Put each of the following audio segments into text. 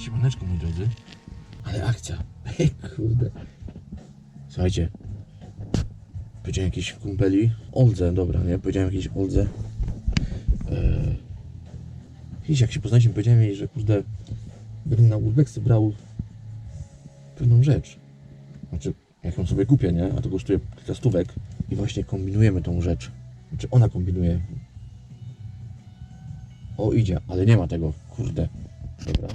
Siemaneczko, moi drodzy. Ale akcja. Kurde. Słuchajcie. Powiedziałem jakiś kumpeli. Oldze, dobra, nie? Powiedziałem jakiejś Oldze. Eee... Jak się poznaliśmy, powiedziałem jej, że kurde... Bym na Urbeksy brał pewną rzecz. Znaczy, jak ją sobie kupię, nie? A to kosztuje kilka stówek. I właśnie kombinujemy tą rzecz. Znaczy, ona kombinuje. O, idzie, ale nie ma tego. Kurde. Dobra.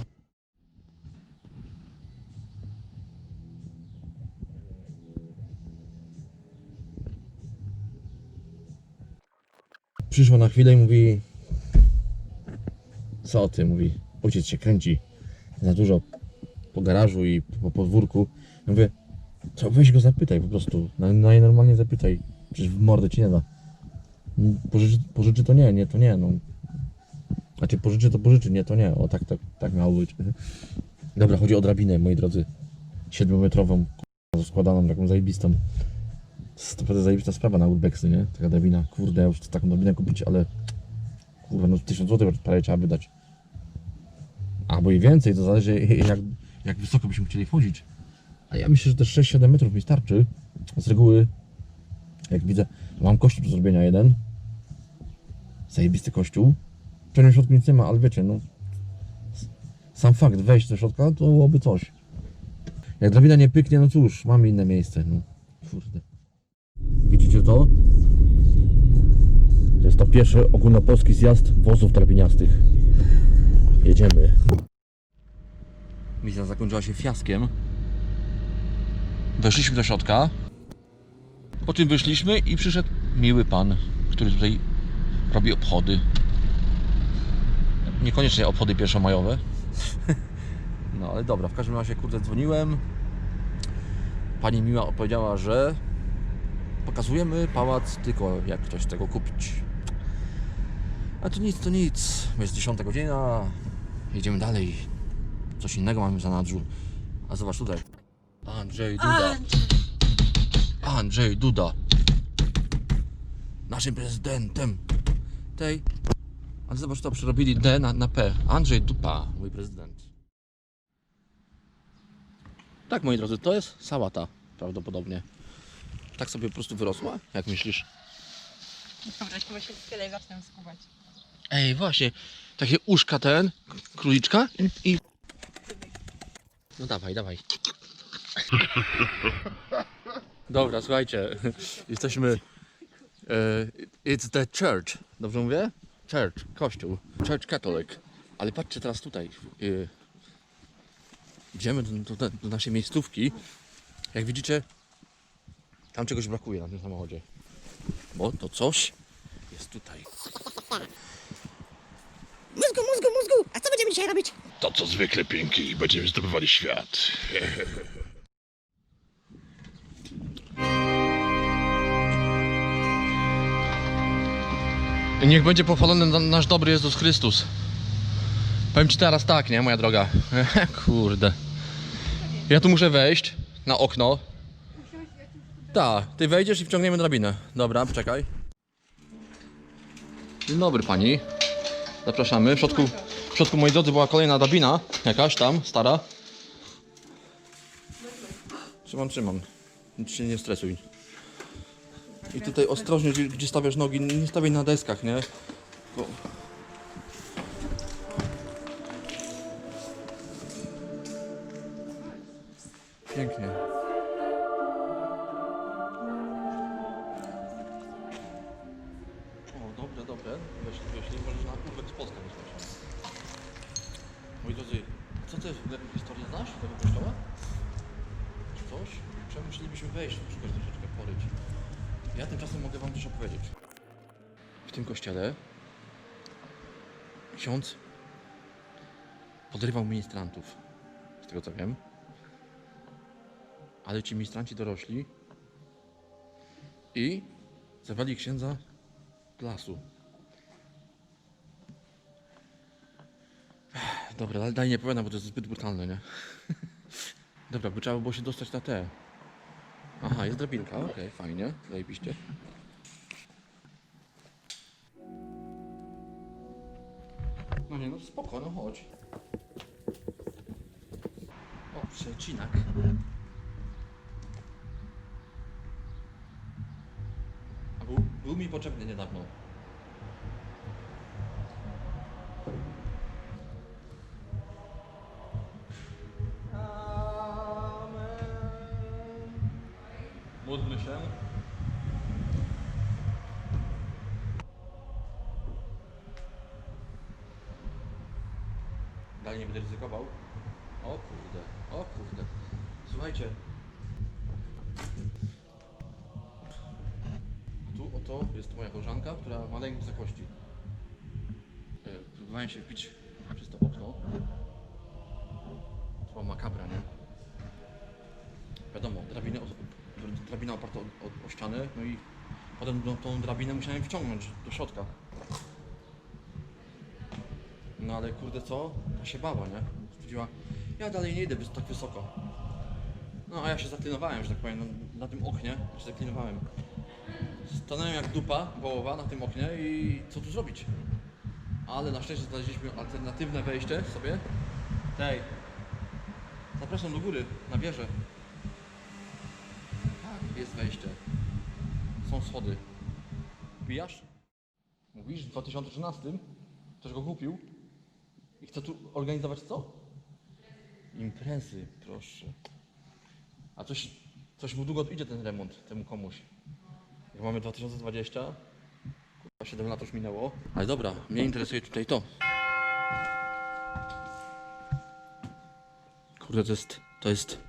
Przyszła na chwilę i mówi Co ty? Mówi Ojciec się kręci. Za dużo po garażu i po podwórku. Ja mówię Co weź go zapytaj po prostu. Na- Najnormalnie zapytaj. Przecież w mordę ci nie da. Pożyczy, pożyczy to nie, nie to nie no. Znaczy pożyczy to pożyczy, nie to nie. O tak, tak, tak miało być. Dobra, chodzi o drabinę moi drodzy. 7-metrową k***a, składaną, taką zajebistą to naprawdę zajebista sprawa na urbexy, nie? Taka drabina, kurde, ja już chcę taką drabinę kupić, ale kurwa, no 1000 zł prawie trzeba wydać. Albo i więcej, to zależy jak, jak wysoko byśmy chcieli wchodzić. A ja myślę, że też 6-7 metrów mi starczy. Z reguły, jak widzę, mam kościół do zrobienia jeden. Zajebisty kościół. W środku nic nie ma, ale wiecie, no sam fakt wejść do środka, to byłoby coś. Jak drabina nie pyknie, no cóż, mamy inne miejsce, no kurde. To? To jest to pierwszy ogólnopolski zjazd wozów drabiniastych. Jedziemy. Misja zakończyła się fiaskiem. Weszliśmy do środka. Po czym wyszliśmy i przyszedł miły pan, który tutaj robi obchody. Niekoniecznie obchody pierwszomajowe. No ale dobra, w każdym razie kurde dzwoniłem. Pani miła powiedziała, że pokazujemy pałac tylko jak ktoś chce go kupić. A to nic, to nic. Jest 10 godzina, jedziemy dalej. Coś innego mamy w zanadrzu. A zobacz tutaj. Andrzej Duda. Andrzej Duda. Naszym prezydentem. Tej. Ale zobacz to, przerobili D na, na P. Andrzej Dupa, mój prezydent. Tak, moi drodzy, to jest sałata prawdopodobnie. Tak sobie po prostu wyrosła? Jak myślisz? Dobra, chyba się tyle zacznę skubać. Ej, właśnie, takie uszka ten, króliczka i... i... No dawaj, dawaj. Dobra, słuchajcie, jesteśmy... e, it's the church, dobrze mówię? Church, kościół, church catholic. Ale patrzcie teraz tutaj. e, idziemy do, do, do naszej miejscówki. Jak widzicie, tam czegoś brakuje na tym samochodzie. Bo to coś jest tutaj. Mózgu, mózgu, mózgu! A co będziemy dzisiaj robić? To co zwykle pięknie będziemy zdobywali świat. Niech będzie pochwalony na- nasz dobry Jezus Chrystus. Powiem ci teraz tak, nie, moja droga. Kurde. Ja tu muszę wejść na okno. Tak, ty wejdziesz i wciągniemy drabinę. Dobra, czekaj. Dzień dobry pani. Zapraszamy. W środku, w środku moi drodzy była kolejna drabina. Jakaś tam, stara. Trzymam, trzymam. Nic się nie stresuj. I tutaj ostrożnie, gdzie, gdzie stawiasz nogi, nie stawiaj na deskach, nie? Bo... Pięknie. Moi drodzy, co to jest w ogóle historię znasz tego kościoła? Coś? Czemu musielibyśmy wejść, szukać troszeczkę poryć? Ja tymczasem mogę wam coś opowiedzieć. W tym kościele ksiądz podrywał ministrantów, z tego co wiem. Ale ci ministranci dorośli i zabrali księdza do lasu. Dobra, ale dalej nie powiadam, bo to jest zbyt brutalne, nie? Dobra, by trzeba było się dostać na te. Aha, jest drabinka, okej, fajnie, zajebiście. No nie, no spoko, no chodź. Przecinak. A był, był mi potrzebny niedawno. Módlmy się. Dalej nie będę ryzykował. O kurde, o kurde. Słuchajcie. Tu oto jest moja koleżanka, która ma lęk wysokości. E, Próbowałem się wbić no i potem tą drabinę musiałem wciągnąć do środka. No ale kurde co? Ta się bała, nie? Stwierdziła, ja dalej nie idę tak wysoko. No a ja się zaklinowałem, że tak powiem, na, na tym oknie się zaklinowałem. Stanąłem jak dupa wołowa na tym oknie i co tu zrobić? Ale na szczęście znaleźliśmy alternatywne wejście sobie. Tej. Zapraszam do góry, na wieżę. Tak, jest wejście. Są schody. Wbijasz? Mówisz, w 2013 ktoś go kupił i chce tu organizować co? Imprezy, proszę. A coś, coś mu długo idzie ten remont, temu komuś. Jak mamy 2020, kurwa 7 lat już minęło. Ale dobra, mnie interesuje tutaj to. Kurde, to jest, to jest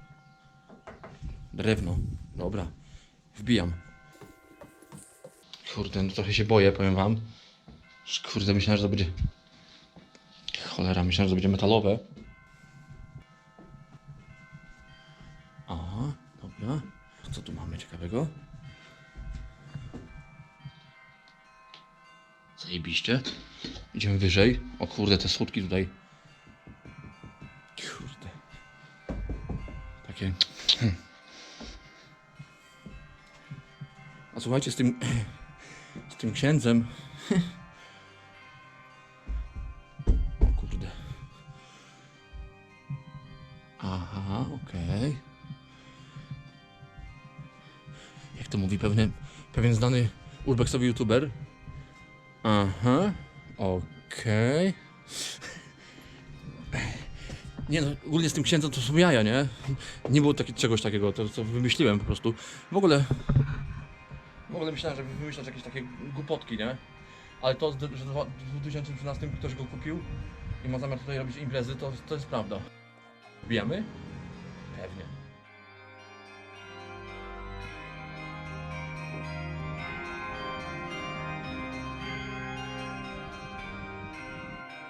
drewno. Dobra, wbijam. Kurde, no trochę się boję, powiem wam. Kurde, myślałem, że to będzie... Cholera, myślałem, że to będzie metalowe. Aha, dobra. Co tu mamy ciekawego? Zajebiście. Idziemy wyżej. O kurde, te schódki tutaj. Kurde. Takie... A słuchajcie, z tym... Z tym księdzem... Kurde. Aha, okej. Jak to mówi pewien, pewien znany urbexowy youtuber. Aha, okej. Nie no, ogólnie z tym księdzem to są jaja, nie? Nie było taki, czegoś takiego, to co wymyśliłem po prostu. W ogóle... W ogóle myślałem, że wymyślać jakieś takie głupotki, nie? Ale to, że w 2013 ktoś go kupił i ma zamiar tutaj robić imprezy, to, to jest prawda. Wbijamy? Pewnie.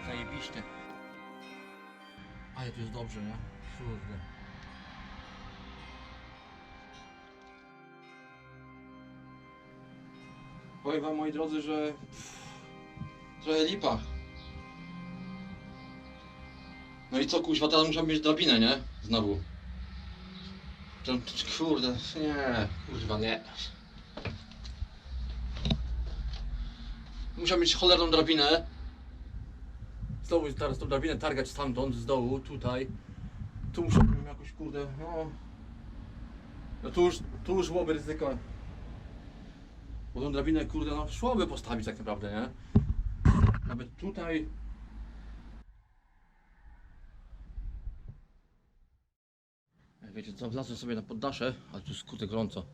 Zajebiście. Ale tu jest dobrze, nie? Kurde. Powiem wam, moi drodzy, że... pff, Trochę lipa. No i co, kuźwa, teraz muszę mieć drabinę, nie? Znowu. Kurde, nie, kurwa, nie. Muszę mieć cholerną drabinę. Znowu teraz tą drabinę targać stamtąd, z dołu, tutaj. Tu muszę jakoś, kurde, no... No tu już, tu już byłoby ryzyko. Bo tą drabinę, kurde, no szłoby postawić tak naprawdę, nie? Nawet tutaj... Jak Wiecie co, wlazłem sobie na poddasze, ale tu kurde gorąco.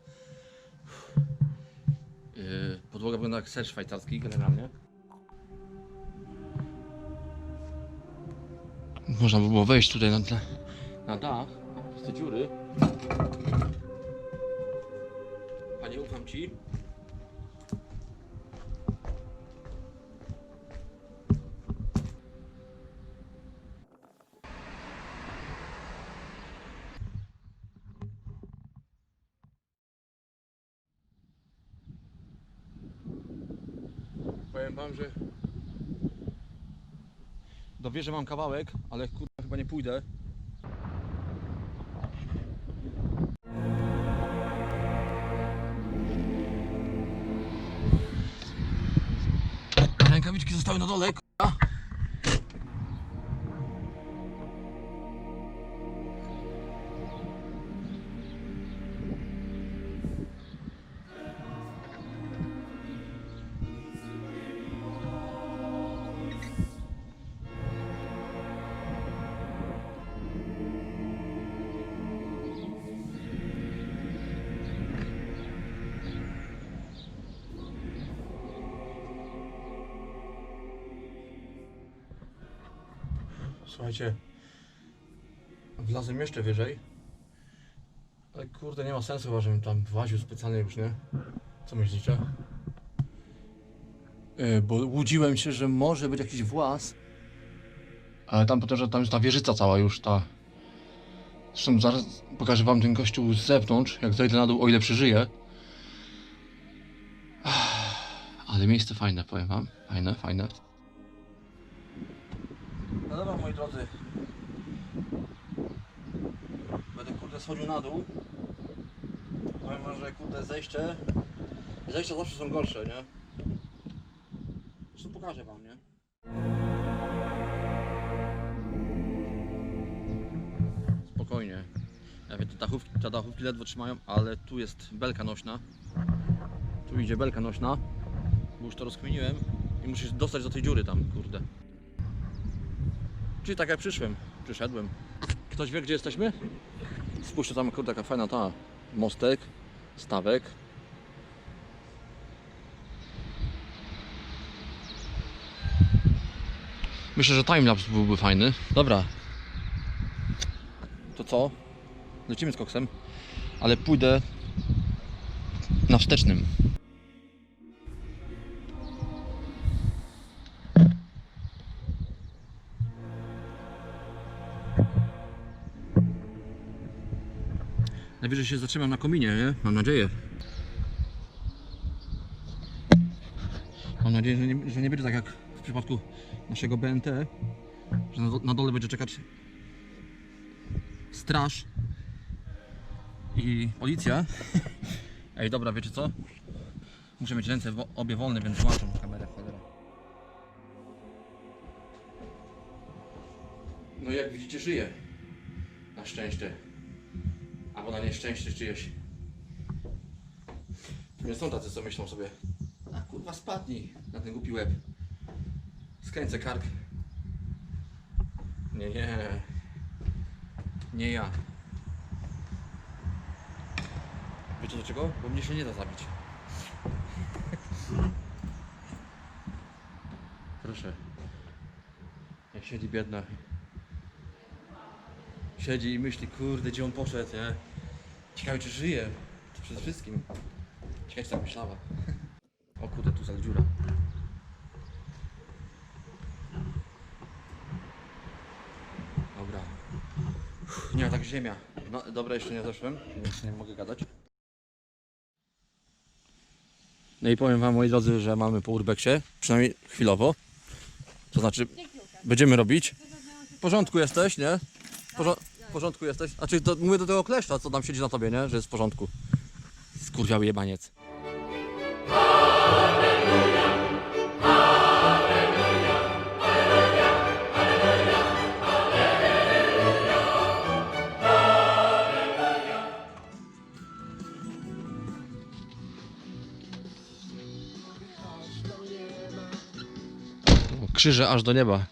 Yy, podłoga wygląda jak ser szwajcarski generalnie. Można by było wejść tutaj na, na, na dach, z te dziury. Panie, ufam ci. Powiem wam, że do wieży mam kawałek, ale kurwa chyba nie pójdę. Rękawiczki zostały na dole, Słuchajcie, wlazłem jeszcze wyżej. Ale kurde, nie ma sensu chyba, żebym tam właził specjalnie już, nie? Co myślicie? Yy, bo łudziłem się, że może być jakiś włas. Ale tam potem, że tam jest ta wieżyca cała już, ta... Zresztą zaraz pokażę wam ten kościół z zewnątrz, jak zejdę na dół, o ile przeżyję. Ale miejsce fajne, powiem wam. Fajne, fajne. No dobra, moi drodzy. Będę kurde schodził na dół. Powiem wam, że kurde zejście... Zejścia zawsze są gorsze, nie? Zresztą pokażę wam, nie? Spokojnie. Ja wiem, te dachówki, te dachówki ledwo trzymają, ale tu jest belka nośna. Tu idzie belka nośna. Bo już to rozkminiłem i musisz dostać do tej dziury tam, kurde. Czyli tak jak przyszłem, przyszedłem. Ktoś wie gdzie jesteśmy? Spójrzcie tam, kurde, jaka fajna ta mostek, stawek. Myślę, że timelapse byłby fajny. Dobra. To co? Lecimy z koksem, ale pójdę na wstecznym. Najwyżej się zatrzymam na kominie, nie? Mam nadzieję. Mam nadzieję, że nie, że nie będzie tak jak w przypadku naszego BNT, że na, na dole będzie czekać straż i policja. Ej, dobra, wiecie co? Muszę mieć ręce obie wolne, więc włączam kamerę, cholera. No jak widzicie, żyję. Na szczęście. Albo na nieszczęście czyjeś. Nie są tacy, co myślą sobie. A kurwa, spadnij na ten głupi łeb. Skręcę kark. Nie, nie. Nie ja. Wiecie do czego? Bo mnie się nie da zabić. Proszę. Jak siedzi biedna. Siedzi i myśli, kurde, gdzie on poszedł, nie? Ciekawe, czy żyje. Przede wszystkim. Ciekawe, czy tak myślała. O kurde, tu za dziura. Dobra. Uff, Nie, tak ziemia. No, dobra, jeszcze nie zeszłem, więc nie mogę gadać. No i powiem wam, moi drodzy, że mamy po urbeksie, przynajmniej chwilowo. To znaczy, będziemy robić. W porządku jesteś, nie? W porządku jesteś? Znaczy, to mówię do tego kleszcza, co tam siedzi na tobie, nie? Że jest w porządku. Skurwiały jebaniec. Krzyże aż do nieba,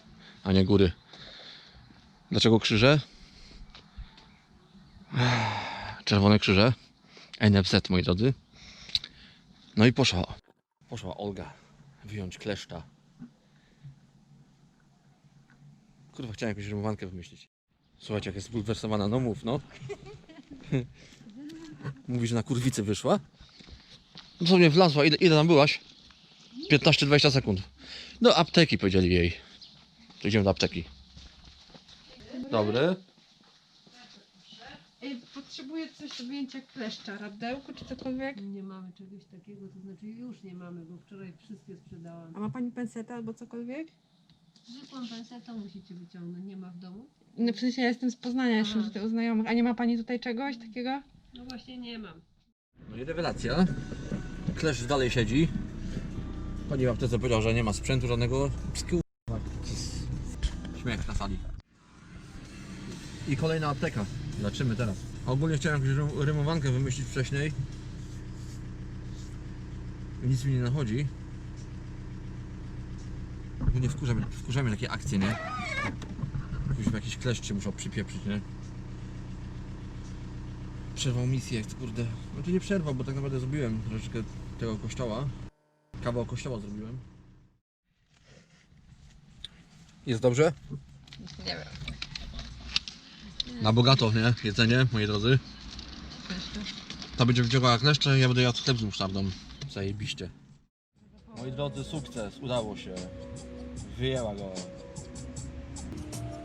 a nie góry. Dlaczego krzyże? Czerwone krzyże. NFZ, moi drodzy. No i poszła. Poszła Olga wyjąć kleszcza. Kurwa, chciałem jakąś rymowankę wymyślić. Słuchajcie, jak jest zbulwersowana, no mów, no. Mówi, że na kurwicy wyszła. No co mnie wlazła, ile, ile tam byłaś? 15-20 sekund. Do apteki powiedzieli jej. To idziemy do apteki. Dobry. Ej, potrzebuję coś do wyjęcia kleszcza, radełko czy cokolwiek. Nie mamy czegoś takiego, to znaczy już nie mamy, bo wczoraj wszystkie sprzedałam. A ma pani pensetę albo cokolwiek? Zwykłą pensetą musicie wyciągnąć, nie ma w domu? No w sensie ja jestem z Poznania jeszcze, Aha. u znajomych. A nie ma pani tutaj czegoś takiego? No właśnie nie mam. No i rewelacja. Klesz dalej siedzi. Pani w aptece powiedział, że nie ma sprzętu żadnego. Śmiech na sali. I kolejna apteka. Zobaczymy teraz. Ogólnie chciałem jakąś rym- rymowankę wymyślić wcześniej. Nic mi nie nachodzi. Ogólnie wkurza mnie, wkurza mnie takie akcje, nie? Jakiś, jakiś kleszcz się musiał przypieprzyć, nie? Przerwał misję, kurde. Znaczy nie przerwał, bo tak naprawdę zrobiłem troszeczkę tego kościoła. Kawał kościoła zrobiłem. Jest dobrze? Nie wiem. Na bogato, nie? Jedzenie, moi drodzy. To będzie wyciągała jak leszcze, ja będę jadł chleb z musztardą. Zajebiście. Moi drodzy, sukces, udało się. Wyjęła go.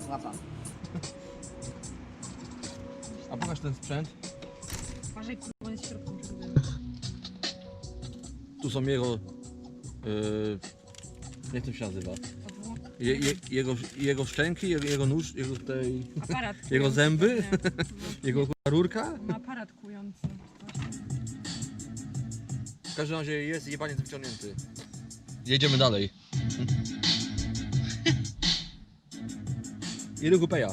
Łapa. A pokaż ten sprzęt. Uważaj, kurwa, jest w środku. Tu są jego... Yy, jak to się nazywa? Je, je, jego, jego szczęki, jego, jego nóż, jego tutaj... Aparat Jego kujący zęby? Jego kurwa rurka? No, ma aparat kujący. W każdym razie jest jebaniec wyciągnięty. Jedziemy dalej. Ile kupeja?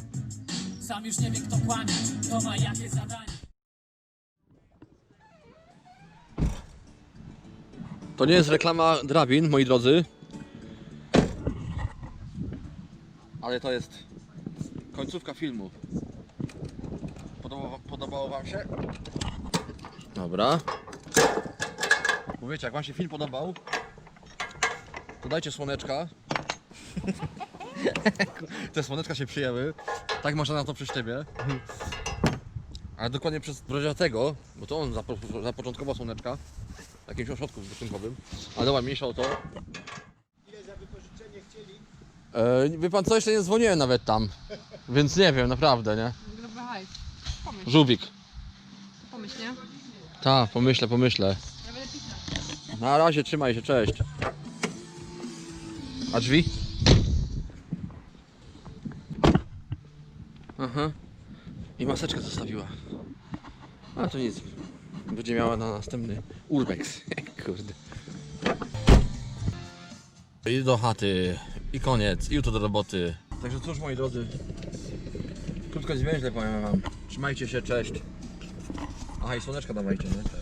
Sam już nie wie kto kłamie, kto ma jakie zadanie. To nie jest reklama drabin, moi drodzy. Ale to jest końcówka filmu. Podobało, podobało Wam się? Dobra. Bo wiecie, jak Wam się film podobał, to dajcie słoneczka. Te słoneczka się przyjęły. Tak można na to przy sztybie. Ale dokładnie przez Brodziatego, bo to on zapo- zapoczątkował słoneczka w jakimś ośrodku wypoczynkowym. Ale dobra, mniejsza o to. Ile za wypożyczenie chcieli? E, wie pan co, jeszcze nie dzwoniłem nawet tam. Więc nie wiem, naprawdę, nie? Gruby hajs. Pomyśl, Żółwik. pomyśl, nie? Tak, pomyślę, pomyślę. Ja będę pisać. Na razie, trzymaj się, cześć. A drzwi? Aha. I maseczkę zostawiła. A to nic. Będzie miała na następny urbex. Kurde. I do chaty. I koniec. I jutro do roboty. Także cóż moi drodzy. Krótko zwięźle powiem wam. Trzymajcie się, cześć. Aha i słoneczka dawajcie, nie?